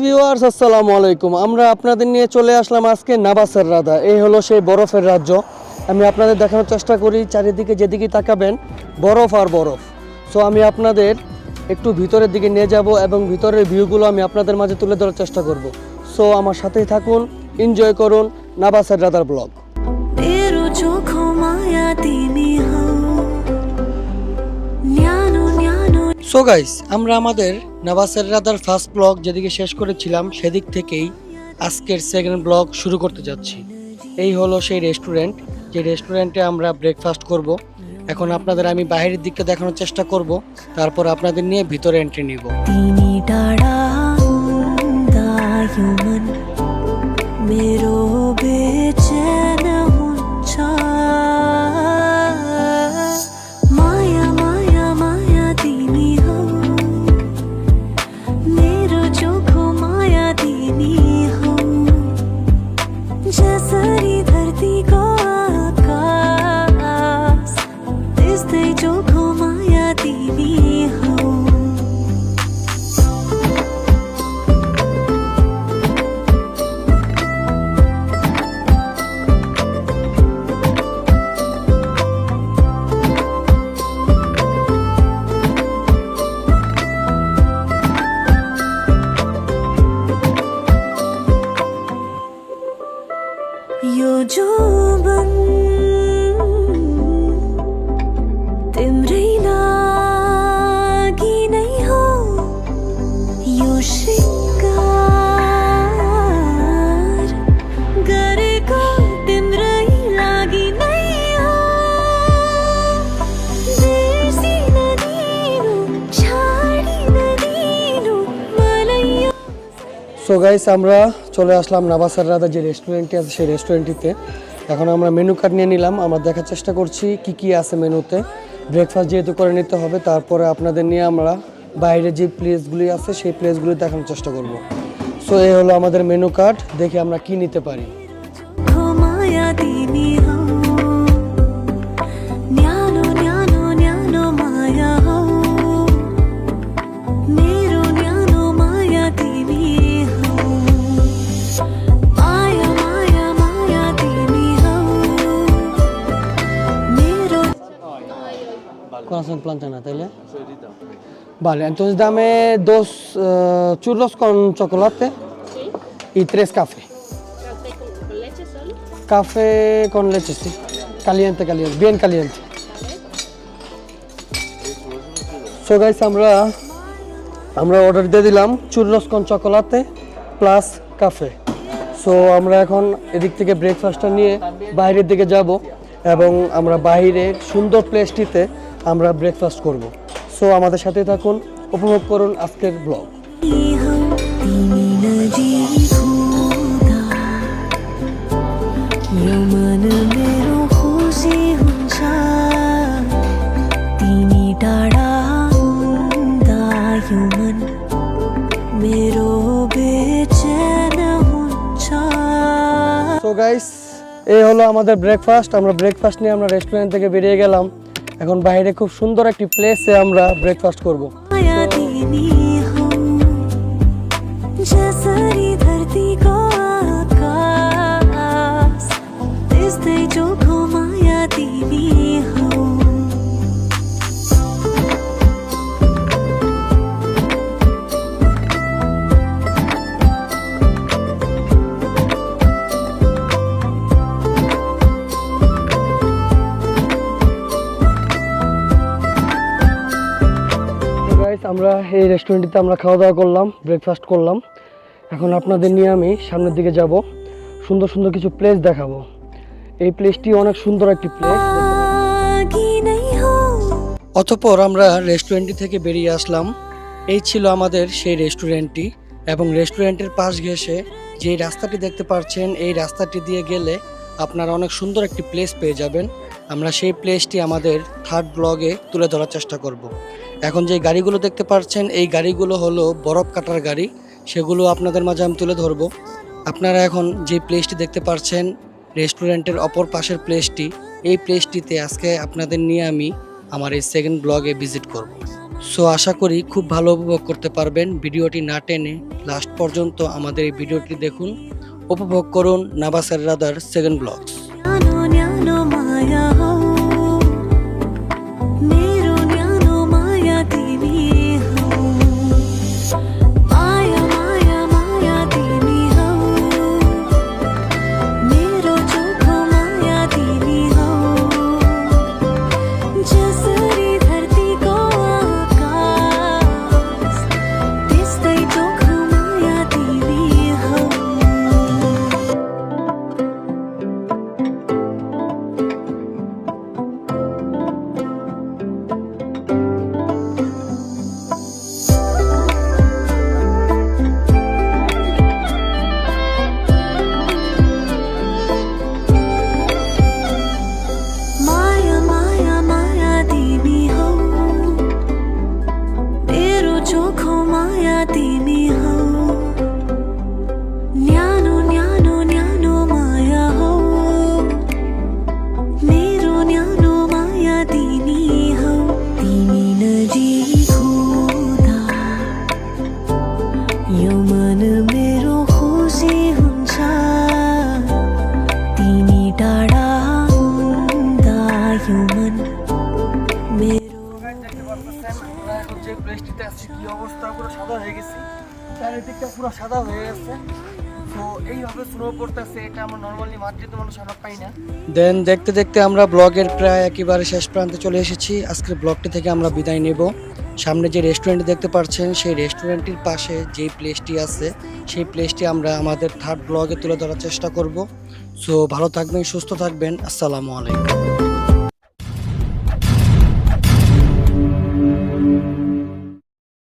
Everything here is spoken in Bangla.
ভিউয়ার্স আসসালামু আলাইকুম। আমরা আপনাদের নিয়ে চলে আসলাম আজকে নাবাসের রাধা এই হলো সেই বরফের রাজ্য। আমি আপনাদের দেখানোর চেষ্টা করি, চারিদিকে যেদিকে তাকাবেন, বরফ আর বরফ। সো আমি আপনাদের একটু ভিতরের দিকে নিয়ে যাব এবং ভিতরের ভিউগুলো আমি আপনাদের মাঝে তুলে ধরার চেষ্টা করব। সো আমার সাথেই থাকুন এনজয় করুন নাবাসের রাধার ব্লগ সো গাইস আমরা আমাদের নাবাসের রাদার ফার্স্ট ব্লগ যেদিকে শেষ করেছিলাম, সেদিক থেকেই আজকের সেকেন্ড ব্লগ শুরু করতে যাচ্ছি। এই হলো সেই রেস্টুরেন্ট যে রেস্টুরেন্টে আমরা ব্রেকফাস্ট করব। এখন আপনাদের আমি বাইরের দিকটা দেখানোর চেষ্টা করব। তারপর আপনাদের নিয়ে ভিতরে এন্ট্রি নিব। মেরো বে সো গাইস আমরা চলে আসলাম নাবাসার রাদা যে রেস্টুরেন্টটি আছে, সেই রেস্টুরেন্টটিতে এখন আমরা মেনু কার্ড নিয়ে নিলাম। আমরা দেখার চেষ্টা করছি কি কি আছে মেনুতে ব্রেকফাস্ট যেহেতু করে নিতে হবে, তারপরে আপনাদের নিয়ে আমরা বাইরে যে প্লেসগুলি আছে, সেই প্লেসগুলি দেখানোর চেষ্টা করব। সো এই হলো আমাদের মেনু কার্ড দেখে আমরা কি নিতে পারি। Corazón plantain, taile? Vale, entonces dame dos eh, churros con chocolate sí. y tres café. ¿Café con, con leche solo? Café con leche, sí. Caliente, caliente, bien caliente. So guys আমরা আমরা অর্ডার দিয়ে দিলাম চুরলস কন চকোলাতে প্লাস কাফে সো আমরা এখন এদিক থেকে ব্রেকফাস্টটা নিয়ে বাইরের দিকে যাব এবং আমরা বাইরের সুন্দর প্লেসটিতে আমরা ব্রেকফাস্ট করব। সো আমাদের সাথে থাকুন, উপভোগ করুন আজকের ব্লগ সো গাইস এই হলো আমাদের ব্রেকফাস্ট আমরা ব্রেকফাস্ট নিয়ে আমরা রেস্টুরেন্ট থেকে বেরিয়ে গেলাম। এখন বাইরে খুব সুন্দর একটি প্লেসে আমরা ব্রেকফাস্ট করব। আমরা এই রেস্টুরেন্টটিতে আমরা খাওয়া দাওয়া করলাম ব্রেকফাস্ট করলাম। এখন আপনাদের নিয়ে আমি সামনের দিকে যাব। সুন্দর সুন্দর কিছু প্লেস দেখাবো। এই প্লেসটি অনেক সুন্দর একটি প্লেস অতপর আমরা রেস্টুরেন্টটি থেকে বেরিয়ে আসলাম। এই ছিল আমাদের সেই রেস্টুরেন্টটি এবং রেস্টুরেন্টের পাশ ঘেসে যে রাস্তাটি দেখতে পাচ্ছেন, এই রাস্তাটি দিয়ে গেলে আপনারা অনেক সুন্দর একটি প্লেস পেয়ে যাবেন। আমরা সেই প্লেসটি আমাদের থার্ড ব্লগে তুলে ধরার চেষ্টা করব। এখন যে গাড়িগুলো দেখতে পাচ্ছেন, এই গাড়িগুলো হলো বরফ কাটার গাড়ি। সেগুলো আপনাদের মাঝে আমি তুলে ধরবো। আপনারা এখন যে প্লেসটি দেখতে পাচ্ছেন রেস্টুরেন্টের অপর পাশের প্লেসটি এই প্লেসটিতে আজকে আপনাদের নিয়ে আমি আমার এই সেকেন্ড ব্লগে ভিজিট করব। সো আশা করি খুব ভালো উপভোগ করতে পারবেন। ভিডিওটি না টেনে লাস্ট পর্যন্ত আমাদের এই ভিডিওটি দেখুন। উপভোগ করুন নাবাসের রাদার সেকেন্ড ব্লগস দেন দেখতে দেখতে আমরা ব্লগের প্রায় একেবারে শেষ প্রান্তে চলে এসেছি। আজকের ব্লগটি থেকে আমরা বিদায় নেব। সামনে যে রেস্টুরেন্ট দেখতে পাচ্ছেন সেই রেস্টুরেন্টটির পাশে যেই প্লেসটি আছে, সেই প্লেসটি আমরা আমাদের থার্ড ব্লগে তুলে ধরার চেষ্টা করব। সো ভালো থাকবেন, সুস্থ থাকবেন। আসসালামু আলাইকুম।